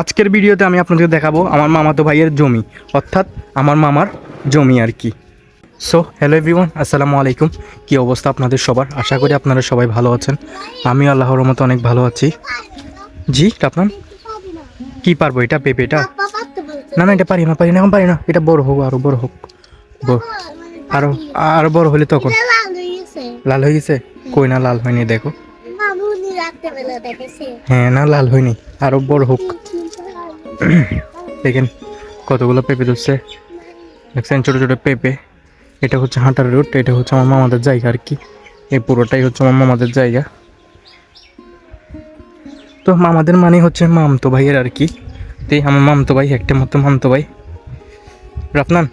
আজকের ভিডিওতে আমি আপনাদের দেখাবো আমার মামাতো ভাইয়ের জমি অর্থাৎ আমার মামার জমি আর কি। সো হ্যালো এভরিওয়ান আসসালামু আলাইকুম। কী অবস্থা আপনাদের সবার? আশা করি আপনারা সবাই ভালো আছেন। আমি আল্লাহর মতো অনেক ভালো আছি। জি আপনার কি পারব? এটা পেঁপে এটা? না না এটা পারি না পারি না এখন পারি না। এটা বড় হোক আরও বড় হোক। বড়। আরও আরও বড় হলে তখন। লাল হয়ে গেছে। কই না লাল হয়নি দেখো। হ্যাঁ না লাল হয়নি। আরও বড় হোক। দেখেন কতগুলো পেঁপে ধরছে। দেখছেন ছোটো ছোটো পেঁপে। এটা হচ্ছে হাঁটার রুট এটা হচ্ছে আমার মামাদের জায়গা আর কি। এই পুরোটাই হচ্ছে আমার মামাদের জায়গা। তো মামাদের মানে হচ্ছে মামতো ভাইয়ের আর কি। তো আমার মামতো ভাই, একটা মতো মামতো ভাই। রাফনান?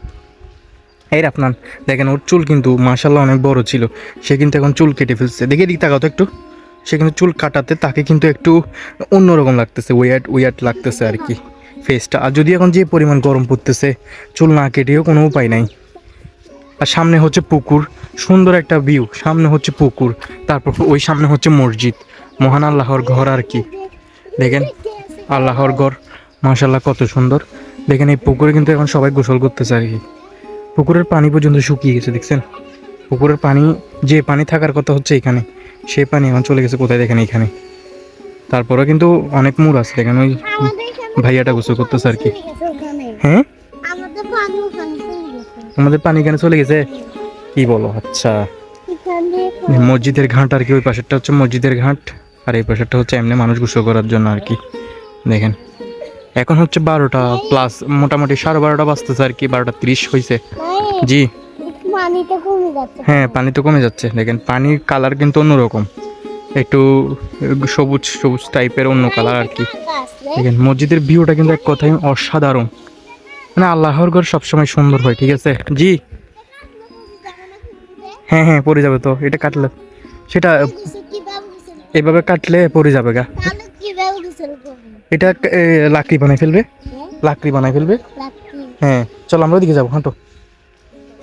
এই রাফনান, দেখেন ওর চুল কিন্তু মাসাল্লাহ অনেক বড় ছিল। সে কিন্তু এখন চুল কেটে ফেলছে। দেখে দিক তাকাও তো একটু। সে কিন্তু চুল কাটাতে তাকে কিন্তু একটু অন্যরকম লাগতেছে ওয়ার্ড ওয়ার্ড লাগতেছে আর কি। ফেসটা। আর যদি এখন যে পরিমাণ গরম পড়তেছে, চুল না কেটেও কোনো উপায় নাই। আর সামনে হচ্ছে পুকুর, সুন্দর একটা ভিউ সামনে হচ্ছে পুকুর, তারপর ওই সামনে হচ্ছে মসজিদ। মহান আল্লাহর ঘর আর কি। দেখেন, আল্লাহর ঘর মাশাল্লাহ কত সুন্দর। দেখেন, এই পুকুরে কিন্তু এখন সবাই গোসল করতেছে আর কি। পুকুরের পানি পর্যন্ত শুকিয়ে গেছে, দেখছেন? পুকুরের পানি, যে পানি থাকার কথা হচ্ছে এখানে সেই পানি এখন চলে গেছে কোথায় দেখেন এখানে? তারপরে কিন্তু অনেক মুর আছে, দেখেন ওই ভাইয়াটা গোসল করতেছে আর কি। হ্যাঁ? আমাদের পানি কেন চলে গেছে। কি বলো? আচ্ছা। মসজিদের ঘাট আর কি ওই পাশেরটা হচ্ছে মসজিদের ঘাট। আর এই পাশেরটা হচ্ছে এমনি মানুষ গোসল করার জন্য আর কি। দেখেন। এখন হচ্ছে বারোটা প্লাস মোটামুটি সাড়ে বারোটা বাজতেছে আর কি বারোটা ত্রিশ হয়েছে জি। হ্যাঁ পানি তো কমে যাচ্ছে। দেখেন পানির কালার কিন্তু অন্যরকম। একটু সবুজ সবুজ টাইপের অন্য কালার আর কি। দেখেন, মসজিদের ভিউটা কিন্তু এক কথায় অসাধারণ মানে আল্লাহর ঘর সবসময় সুন্দর হয়, ঠিক আছে জি হ্যাঁ হ্যাঁ পড়ে যাবে তো, এটা কাটলে সেটা? এভাবে কাটলে পড়ে যাবে গা? এটা লাকড়ি বানাই ফেলবে হ্যাঁ? লাকড়ি বানাই ফেলবে হ্যাঁ চলো আমরা ওদিকে যাব, হাঁটো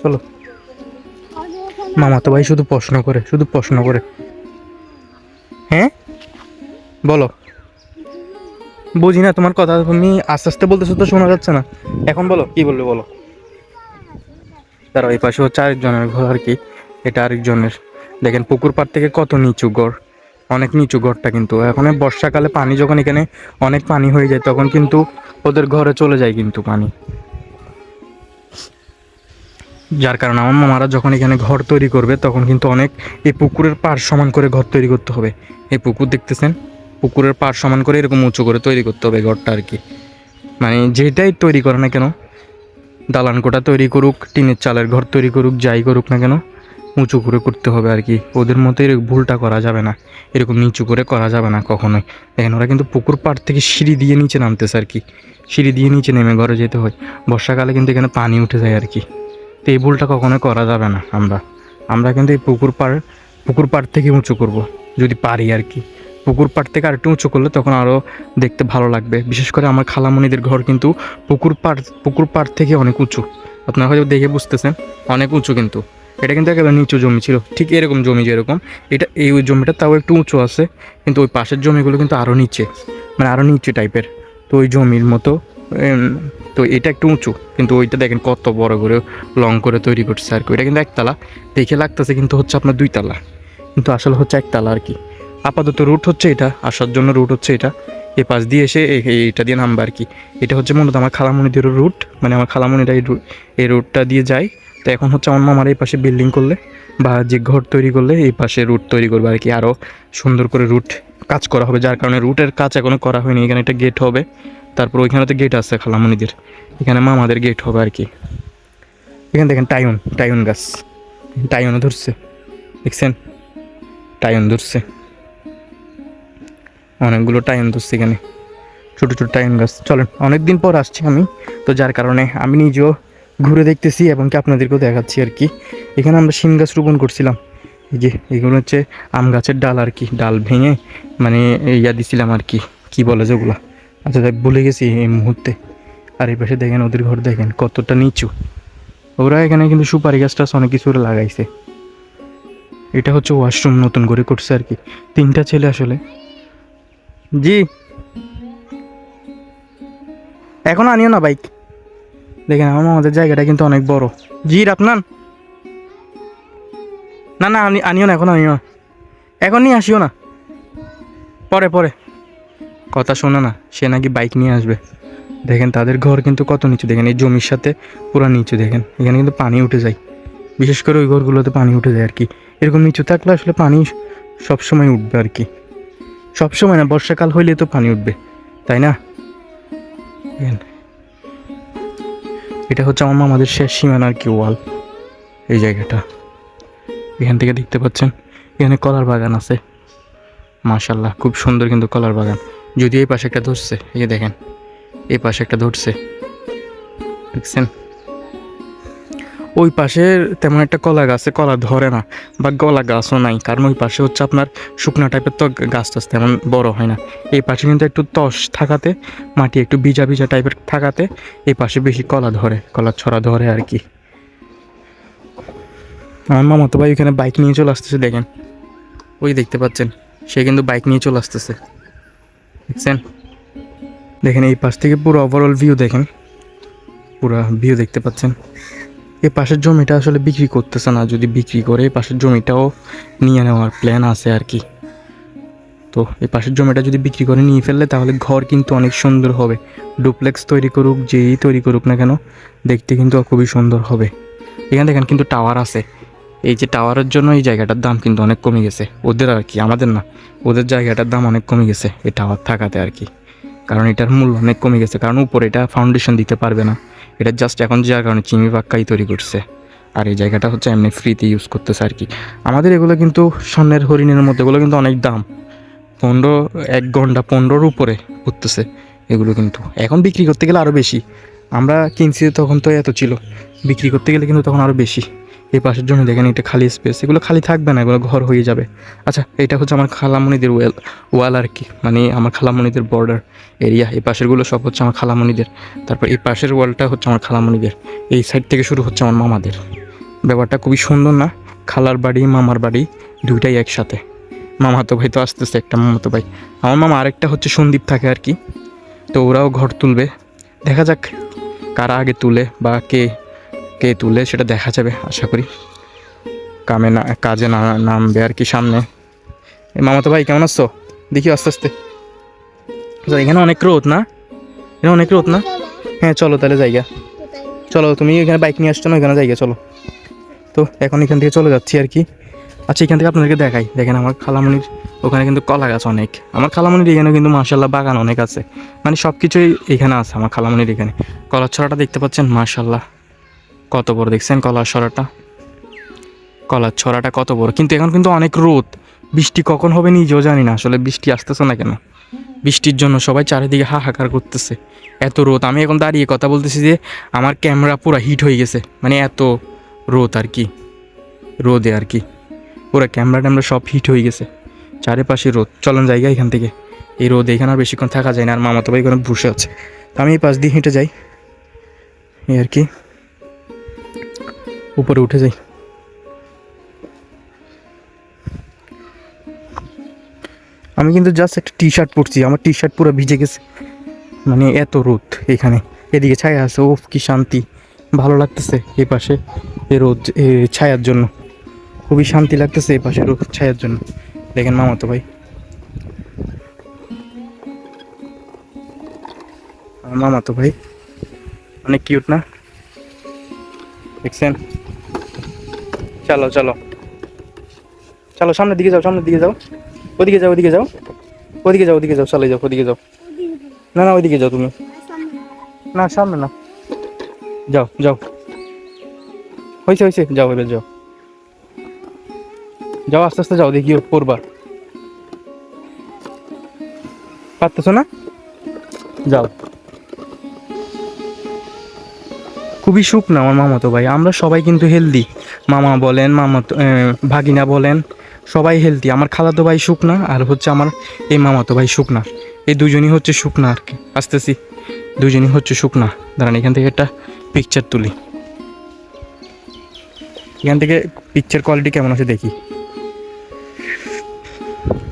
চলো আমাদের মামা তো ভাই শুধু প্রশ্ন করে, শুধু প্রশ্ন করে হ্যাঁ? বলো। বুঝি না তোমার কথা, তুমি আস্তে আস্তে বলতেছো তো, শোনা যাচ্ছে না। এখন বলো, কি বলবে বলো। তারা এই পাশে হচ্ছে আরেকজনের ঘর আর কি। এটা আরেকজনের। দেখেন, পুকুর পাড় থেকে কত নিচু গড়। অনেক নিচু গড়টা কিন্তু। এখন বর্ষাকালে পানি যখন এখানে অনেক পানি হয়ে যায়, তখন কিন্তু ওদের ঘরে চলে যায় কিন্তু পানি। যার কারণে আমার মামারা যখন এখানে ঘর তৈরি করবে, তখন কিন্তু অনেক এই পুকুরের পাড় সমান করে ঘর তৈরি করতে হবে। এই পুকুর দেখতেছেন? পুকুরের পাড় সমান করে এরকম উঁচু করে তৈরি করতে হবে ঘরটা আর কি। মানে যেটাই তৈরি করে না কেন, দালান কোটা তৈরি করুক, টিনের চালের ঘর তৈরি করুক, যাই করুক না কেন, উঁচু করে করতে হবে আর কি। ওদের মতো এরকম ভুলটা করা যাবে না। এরকম নিচু করে করা যাবে না কখনোই। দেখেন, ওরা কিন্তু পুকুর পাড় থেকে সিঁড়ি দিয়ে নিচে নামতেছে আর কি। সিঁড়ি দিয়ে নিচে নেমে ঘরে যেতে হয়। বর্ষাকালে কিন্তু এখানে পানি উঠে যায় আর কি। তো এই ভুলটা কখনোই করা যাবে না আমরা। আমরা কিন্তু এই পুকুর পাড় পুকুর পাড় থেকে উঁচু করব, যদি পারি আর কি। পুকুর পাড় থেকে আরেকটু উঁচু করলে তখন আরও দেখতে ভালো লাগবে। বিশেষ করে আমার খালামণিদের ঘর কিন্তু পুকুর পাড় পুকুর পাড় থেকে অনেক উঁচু। আপনারা হয়তো দেখে বুঝতেছেন, অনেক উঁচু কিন্তু। এটা কিন্তু একেবারে নিচু জমি ছিল, ঠিক এরকম জমি যেরকম। এটা, এই ওই জমিটা তাও একটু উঁচু আছে, কিন্তু ওই পাশের জমিগুলো কিন্তু আরও নিচে মানে আরও নিচে টাইপের তো ওই জমির মতো তো এটা একটু উঁচু, কিন্তু ওইটা দেখেন কত বড় করে লং করে তৈরি করছে আর কি। ওইটা কিন্তু একতলা, দেখে লাগতেছে কিন্তু হচ্ছে আপনার দুইতলা। কিন্তু আসলে হচ্ছে একতলা আর কি। আপাতত রুট হচ্ছে এটা, আসার জন্য রুট হচ্ছে এটা। এ পাশ দিয়ে এসে এইটা দিয়ে নামবে আর কি। এটা হচ্ছে মূলত আমার খালামণিদের রুট মানে আমার খালামণিরা এই এই রুটটা দিয়ে যায়। তো এখন হচ্ছে আমার মামার এই পাশে বিল্ডিং করলে বা যে ঘর তৈরি করলে এই পাশে রুট তৈরি করবে আর কি আরও সুন্দর করে রুট কাজ করা হবে, যার কারণে রুটের কাজ এখনও করা হয়নি। এখানে একটা গেট হবে, তারপর ওইখানে তো গেট আছে খালামণিদের এখানে মামাদের গেট হবে আর কি। এখানে দেখেন টাইন টাইন গাছ। টাইনও ধরছে, দেখছেন? টাইন ধরছে। অনেকগুলো টাইম ধরছে এখানে। ছোটো ছোটো টাইম গাছ। চলেন অনেক দিন পর আসছি আমি। তো যার কারণে আমি নিজেও ঘুরে দেখতেছি এবং কি আপনাদেরকেও দেখাচ্ছি আর কি। এখানে আমরা শিম গাছ রোপণ করছিলাম। এই যে এগুলো হচ্ছে আম গাছের ডাল আর কি, ডাল ভেঙে মানে ইয়া দিছিলাম আর কি কি বলে যে যেগুলো আচ্ছা দেখ, ভুলে গেছি এই মুহূর্তে। আর এই পাশে দেখেন, ওদের ঘর দেখেন, কতটা নিচু। ওরা এখানে কিন্তু সুপারি গাছ টাছ অনেক কিছু লাগাইছে। এটা হচ্ছে ওয়াশরুম নতুন করে করছে আর কি। তিনটা ছেলে আসলে। জি। এখন আনিও না বাইক। দেখেন, আমার আমাদের জায়গাটা কিন্তু অনেক বড়। জি আপনার না না, আনি আনিও না, এখন আনিও না। এখন নিয়ে আসিও না। পরে পরে। কথা শোনো না, সে নাকি বাইক নিয়ে আসবে। দেখেন, তাদের ঘর কিন্তু কত নিচু। দেখেন, এই জমির সাথে পুরো নিচু, দেখেন। এখানে কিন্তু পানি উঠে যায়। বিশেষ করে ওই ঘরগুলোতে পানি উঠে যায় আর কি। এরকম নিচু থাকলে আসলে পানি সবসময় উঠবে আর কি। সবসময় না, বর্ষাকাল হইলে তো পানি উঠবে। তাই না? এটা হচ্ছে আমার মামাদের শেষ সীমানা আর কি ওয়াল। এই জায়গাটা। এখান থেকে দেখতে পাচ্ছেন, এখানে কলার বাগান আছে। মাশাল্লাহ খুব সুন্দর কিন্তু কলার বাগান। যদি এই পাশে একটা ধরছে, এই যে দেখেন, এই পাশে একটা ধরছে। দেখছেন? ওই পাশে তেমন একটা কলা গাছে কলা ধরে না, বা কলা গাছও নাই, কারণ ওই পাশে হচ্ছে আপনার শুকনা টাইপের তো গাছ টাছ তেমন বড় হয় না। এই পাশে কিন্তু একটু তস থাকাতে, মাটি একটু ভিজা ভিজা টাইপের থাকাতে, এই পাশে বেশি কলা ধরে, কলা ছড়া ধরে আর কি। আমার মামা তো ভাই ওখানে বাইক নিয়ে চলে আসতেছে, দেখেন। ওই দেখতে পাচ্ছেন, সে কিন্তু বাইক নিয়ে চলে আসতেছে। দেখছেন? দেখেন, এই পাশ থেকে পুরো ওভারঅল ভিউ দেখেন। পুরো ভিউ দেখতে পাচ্ছেন। এই পাশের জমিটা আসলে বিক্রি করতেছে না, যদি বিক্রি করে, এই পাশের জমিটাও নিয়ে নেওয়ার প্ল্যান আছে আর কি। তো, এই পাশের জমিটা যদি বিক্রি করে নিয়ে ফেললে, তাহলে ঘর কিন্তু অনেক সুন্দর হবে। ডুপ্লেক্স তৈরি করুক, যেই তৈরি করুক না কেন, দেখতে কিন্তু খুবই সুন্দর হবে। এখানে দেখেন কিন্তু টাওয়ার আছে। এই যে টাওয়ারের জন্য এই জায়গাটার দাম কিন্তু অনেক কমে গেছে। ওদের আর কি, আমাদের না। ওদের জায়গাটার দাম অনেক কমে গেছে এই টাওয়ার থাকাতে আর কি। কারণ এটার মূল্য অনেক কমে গেছে, কারণ উপরে এটা ফাউন্ডেশন দিতে পারবে না। এটা জাস্ট এখন যার কারণে চিমি পাক্কাই তৈরি করছে। আর এই জায়গাটা হচ্ছে এমনি ফ্রিতে ইউজ করতেছে আর কি। আমাদের এগুলো কিন্তু স্বর্ণের, হরিণের মধ্যে এগুলো কিন্তু অনেক দাম। পনেরো, এক ঘণ্টা পনেরোর উপরে উঠতেছে এগুলো কিন্তু। এখন বিক্রি করতে গেলে আরও বেশি। আমরা কিনছি তখন তো এত ছিল। বিক্রি করতে গেলে কিন্তু তখন আরও বেশি। এই পাশের জন্য দেখেন এটা খালি স্পেস এগুলো খালি থাকবে না, এগুলো ঘর হয়ে যাবে। আচ্ছা এটা হচ্ছে আমার খালামণিদের ওয়েল ওয়াল আর কি মানে আমার খালামণিদের বর্ডার এরিয়া এই পাশেরগুলো সব হচ্ছে আমার খালামণিদের। তারপর এই পাশের ওয়ালটা হচ্ছে আমার খালামণিদের। এই সাইড থেকে শুরু হচ্ছে আমার মামাদের। ব্যাপারটা খুবই সুন্দর না? খালার বাড়ি, মামার বাড়ি দুইটাই একসাথে। মামাতো ভাই তো আসতেছে একটা মামাতো ভাই। আমার মামা আরেকটা হচ্ছে সন্দীপ থাকে আর কি। তো ওরাও ঘর তুলবে। দেখা যাক কারা আগে তুলে বা কে কে তুলে সেটা দেখা যাবে, আশা করি। কামে না, কাজে না নামবে আর কি সামনে। মামাতো ভাই, কেমন আছো? দেখি আস্তে আস্তে। এখানে অনেক রোদ না? এখানে অনেক রোদ না? হ্যাঁ চলো তাহলে জায়গা। চলো, তুমি এখানে বাইক নিয়ে আসছো না, এখানে জায়গা, চলো। তো এখন এখান থেকে চলে যাচ্ছি আর কি। আচ্ছা এখান থেকে আপনাদেরকে দেখাই। দেখেন আমার খালামণির ওখানে কিন্তু কলা গাছ অনেক। আমার খালামণির এখানে কিন্তু মার্শাল্লাহ বাগান অনেক আছে। মানে সব কিছুই এখানে আছে, আমার খালামণির এখানে। কলার ছড়াটা দেখতে পাচ্ছেন মার্শাল্লাহ কত বড় দেখছেন কলার ছড়াটা? কলার ছড়াটা কত বড়? কিন্তু এখন কিন্তু অনেক রোদ। বৃষ্টি কখন হবে নিজেও জানি না। আসলে বৃষ্টি আসতেছে না কেন? বৃষ্টির জন্য সবাই চারিদিকে হাহাকার করতেছে। এত রোদ। আমি এখন দাঁড়িয়ে কথা বলতেছি যে, আমার ক্যামেরা পুরো হিট হয়ে গেছে। মানে এত রোদ আর কি। রোদে আর কি। পুরো ক্যামেরা ট্যামেরা সব হিট হয়ে গেছে। চারিপাশে রোদ। চলন জায়গা এখান থেকে। এই রোদে এখানে আর বেশিক্ষণ থাকা যায় না। আর মামাতো ভাই এখানে বসে আছে। আমি এই পাশ দিয়ে হেঁটে যাই। এই আর কি। উপরে উঠে যাই। আমি কিন্তু জাস্ট একটা টি শার্ট পরছি আমার টি শার্ট পুরো ভিজে গেছে। মানে এত রোদ এখানে। এদিকে ছায়া আছে ও কি শান্তি। ভালো লাগতেছে এই পাশে এই রোদ এ, ছায়ার জন্য। খুবই শান্তি লাগতেছে এই পাশে রোদ ছায়ার জন্য। দেখেন মামাতো ভাই। মামাতো ভাই অনেক কিউট না? দেখছেন? চলো চলো। চলো, সামনের দিকে যাও, সামনের দিকে যাও। ওদিকে যাও ওদিকে যাও। ওদিকে যাও ওদিকে যাও, চলে যাও, ওদিকে যাও। না না, ওইদিকে যাও তুমি। না, সামনে না। যাও যাও। হয়েছে হয়েছে যাও, এবার যাও। যাও, আস্তে আস্তে যাও, দেখিও, পড়বা। পারতেছো না? যাও। খুবই সুখ না আমার মামাতো ভাই। আমরা সবাই কিন্তু হেলদি মামা বলেন আহ, ভাগিনা বলেন সবাই হেলদি আমার খালাতো ভাই শুকনা আর হচ্ছে আমার এই মামাতো ভাই শুকনা। এই দুজনই হচ্ছে শুকনা আর কি। আসতেছি। দুজনই হচ্ছে শুকনা। দাঁড়ান এখান থেকে একটা পিকচার তুলি। এখান থেকে পিকচার কোয়ালিটি কেমন আছে দেখি।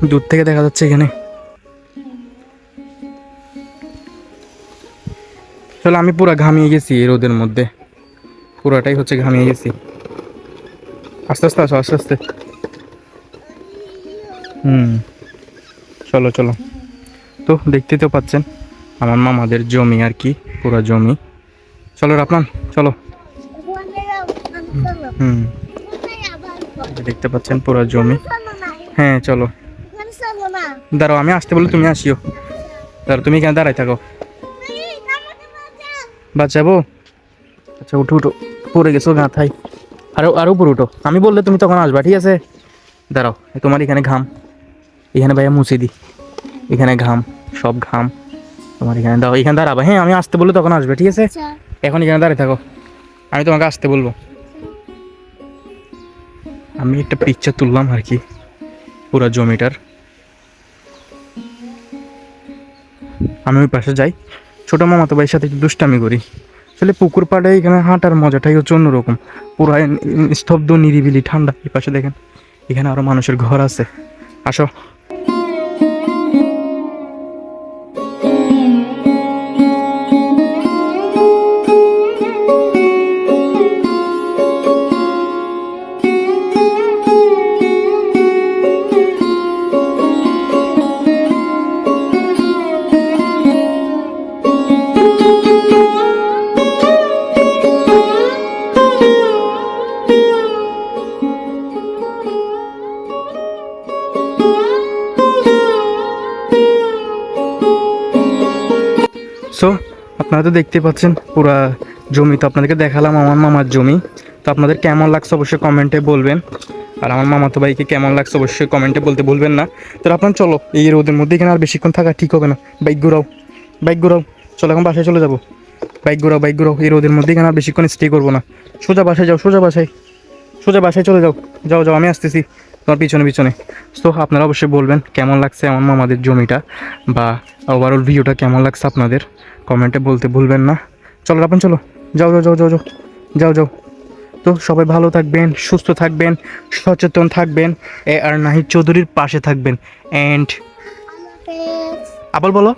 দূর থেকে দেখা যাচ্ছে এখানে। আসলে আমি পুরো ঘামিয়ে গেছি রোদের মধ্যে। পুরাটাই হচ্ছে ঘামিয়ে গেছি। আস্তে আস্তে আসো, আস্তে আস্তে। হুম। চলো চলো। তো, দেখতে তো পাচ্ছেন, আমার মামাদের জমি আর কি, পুরো জমি। চলো রাপনান চলো। হুম। দেখতে পাচ্ছেন, পুরো জমি। হ্যাঁ চলো। দাঁড়াও, আমি আসতে বলে তুমি আসিও। দাঁড়াও, তুমি কেন দাঁড়াই থাকো। বাঁচাবো? আচ্ছা উঠো উঠো। পড়ে গেছো গাঁথাই আরও আরও উপরে উঠো। আমি বললে তুমি তখন আসবা ঠিক আছে? দাঁড়াও তোমার এখানে ঘাম। এখানে ভাইয়া মুছে দি। এখানে ঘাম সব ঘাম। তোমার এখানে দাও এখানে দাঁড়াবা। হ্যাঁ আমি আসতে বললে তখন আসবে ঠিক আছে? আচ্ছা। এখন এখানে দাঁড়িয়ে থাকো। আমি তোমাকে আসতে বলব। আমি একটা পিকচার তুললাম আর কি পুরো জমিটার। আমি ওই পাশে যাই। ছোটো মামাতো ভাইয়ের সাথে একটু দুষ্টামি করি। আসলে পুকুর পাড়ে এখানে হাঁটার মজাটাই হচ্ছে অন্যরকম। পুরো স্তব্ধ, নিরিবিলি, ঠান্ডা। এই পাশে দেখেন, এখানে আরও মানুষের ঘর আছে। আসো আপনারা তো দেখতে পাচ্ছেন পুরা জমি তো আপনাদেরকে দেখালাম, আমার মামার জমি। তো আপনাদের কেমন লাগছে অবশ্যই কমেন্টে বলবেন। আর আমার মামাতো ভাইকে কেমন লাগছে অবশ্যই কমেন্টে বলতে ভুলবেন না। তো আপনার চলো, এই রোদের মধ্যে এখানে আর বেশিক্ষণ থাকা ঠিক হবে না। বাইক ঘোরাও বাইক ঘোরাও। চলো, এখন বাসায় চলে যাব। বাইক ঘোরাও বাইক ঘোরাও। এই রোদের মধ্যে এখানে আর বেশিক্ষণ স্টে করব না। সোজা বাসায় যাও, সোজা বাসায়। সোজা বাসায় চলে যাও। যাও যাও, আমি আসতেছি। তোমার পিছনে পিছনে। তো আপনারা অবশ্যই বলবেন কেমন লাগছে আমার মামাদের জমিটা? বা ওভারঅল ভিডিওটা কেমন লাগছে আপনাদের? কমেন্টে বলতে ভুলবেন না। চলো আপন চলো। যাও যাও যাও যাও যাও। যাও যাও। তো সবাই ভালো থাকবেন সুস্থ থাকবেন সচেতন থাকবেন এ আর নাহিদ চৌধুরীর পাশে থাকবেন। অ্যান্ড আবার বলো।